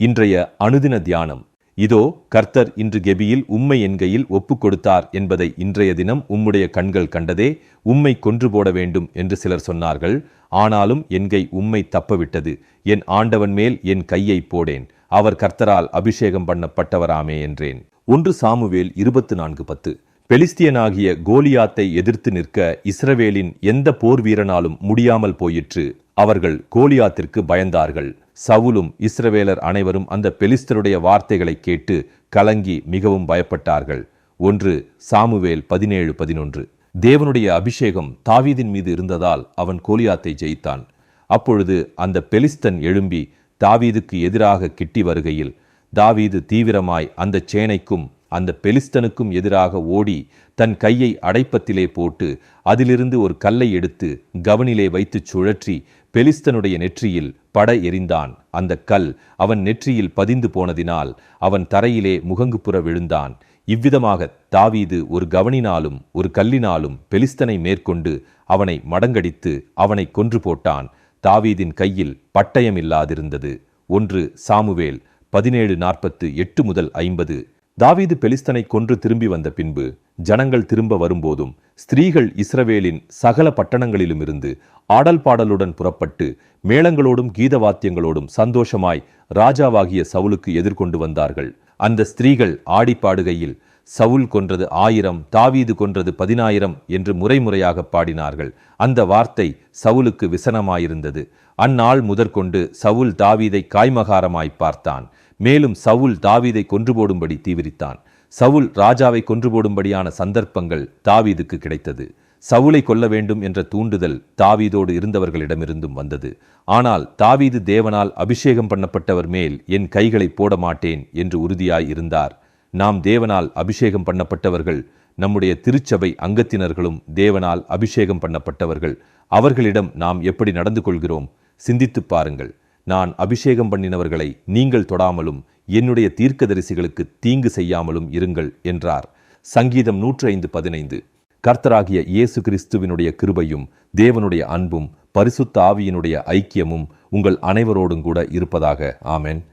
இன்றைய அனுதின தியானம். இதோ கர்த்தர் இன்று கெபியில் உம்மை என்கையில் ஒப்பு கொடுத்தார் என்பதை இன்றைய தினம் உம்முடைய கண்கள் கண்டதே உம்மை கொன்று போட வேண்டும் என்று சிலர் சொன்னார்கள். ஆனாலும் என்கை உம்மை தப்பவிட்டது. என் ஆண்டவன் மேல் என் கையை போடேன். அவர் கர்த்தரால் அபிஷேகம் பண்ணப்பட்டவராமே என்றேன். ஒன்று சாமுவேல் இருபத்து நான்கு பத்து. பெலிஸ்தியனாகிய கோலியாத்தை எதிர்த்து நிற்க இஸ்ரவேலின் எந்த போர் வீரனாலும் முடியாமல் போயிற்று. அவர்கள் கோலியாத்திற்கு பயந்தார்கள். சவுலும் இஸ்ரவேலர் அனைவரும் அந்த பெலிஸ்தருடைய வார்த்தைகளை கேட்டு கலங்கி மிகவும் பயப்பட்டார்கள். ஒன்று சாமுவேல் பதினேழு பதினொன்று. தேவனுடைய அபிஷேகம் தாவீதின் மீது இருந்ததால் அவன் கோலியாத்தை ஜெயித்தான். அப்பொழுது அந்த பெலிஸ்தன் எழும்பி தாவீதுக்கு எதிராக கிட்டி வருகையில் தாவீது தீவிரமாய் அந்த சேனைக்கும் அந்த பெலிஸ்தனுக்கும் எதிராக ஓடி தன் கையை அடைப்பத்திலே போட்டு அதிலிருந்து ஒரு கல்லை எடுத்து கவனிலே வைத்துச் சுழற்றி பெலிஸ்தனுடைய நெற்றியில் பட எறிந்தான் அந்த கல் அவன் நெற்றியில் பதிந்து போனதினால் அவன் தரையிலே முகங்குப்புற விழுந்தான். இவ்விதமாக தாவீது ஒரு கவனினாலும் ஒரு கல்லினாலும் பெலிஸ்தனை மேற்கொண்டு அவனை மடங்கடித்து அவனை கொன்று போட்டான். தாவீதின் கையில் பட்டயம் இல்லாதிருந்தது. ஒன்று சாமுவேல் பதினேழு நாற்பத்து எட்டு முதல் ஐம்பது தாவீது பெலிஸ்தனை கொன்று திரும்பி வந்த பின்பு ஜனங்கள் திரும்ப வரும்போதும் ஸ்திரீகள் இஸ்ரவேலின் சகல பட்டணங்களிலும் இருந்து ஆடல் பாடலுடன் புறப்பட்டு மேளங்களோடும் கீத வாத்தியங்களோடும் சந்தோஷமாய் ராஜாவாகிய சவுலுக்கு எதிர்கொண்டு வந்தார்கள். அந்த ஸ்திரீகள் ஆடி பாடுகையில் சவுல் கொன்றது ஆயிரம் தாவீது கொன்றது பதினாயிரம் என்று முறைமுறையாக பாடினார்கள். அந்த வார்த்தை சவுலுக்கு விசனமாயிருந்தது. அந்நாள் முதற்கொண்டு சவுல் தாவீதை காய்மகாரமாய் பார்த்தான். மேலும் சவுல் தாவீதை கொன்று போடும்படி தீவிரித்தான். சவுல் ராஜாவை கொன்று போடும்படியான சந்தர்ப்பங்கள் தாவீதுக்கு கிடைத்தது. சவுலை கொல்ல வேண்டும் என்ற தூண்டுதல் தாவீதோடு இருந்தவர்களிடமிருந்தும் வந்தது. ஆனால் தாவீது தேவனால் அபிஷேகம் பண்ணப்பட்டவர் மேல் என் கைகளை போட மாட்டேன் என்று உறுதியாய் இருந்தார். நாம் தேவனால் அபிஷேகம் பண்ணப்பட்டவர்கள் நம்முடைய திருச்சபை அங்கத்தினர்களும் தேவனால் அபிஷேகம் பண்ணப்பட்டவர்கள். அவர்களிடம் நாம் எப்படி நடந்து கொள்கிறோம்? சிந்தித்துப் பாருங்கள். நான் அபிஷேகம் பண்ணினவர்களை நீங்கள் தொடாமலும் என்னுடைய தீர்க்கதரிசிகளுக்கு தீங்கு செய்யாமலும் இருங்கள் என்றார். சங்கீதம் நூற்றி ஐந்து பதினைந்து. கர்த்தராகிய இயேசு கிறிஸ்துவினுடைய கிருபையும் தேவனுடைய அன்பும் பரிசுத்த ஆவியினுடைய ஐக்கியமும் உங்கள் அனைவரோடும் கூட இருப்பதாக. ஆமென்.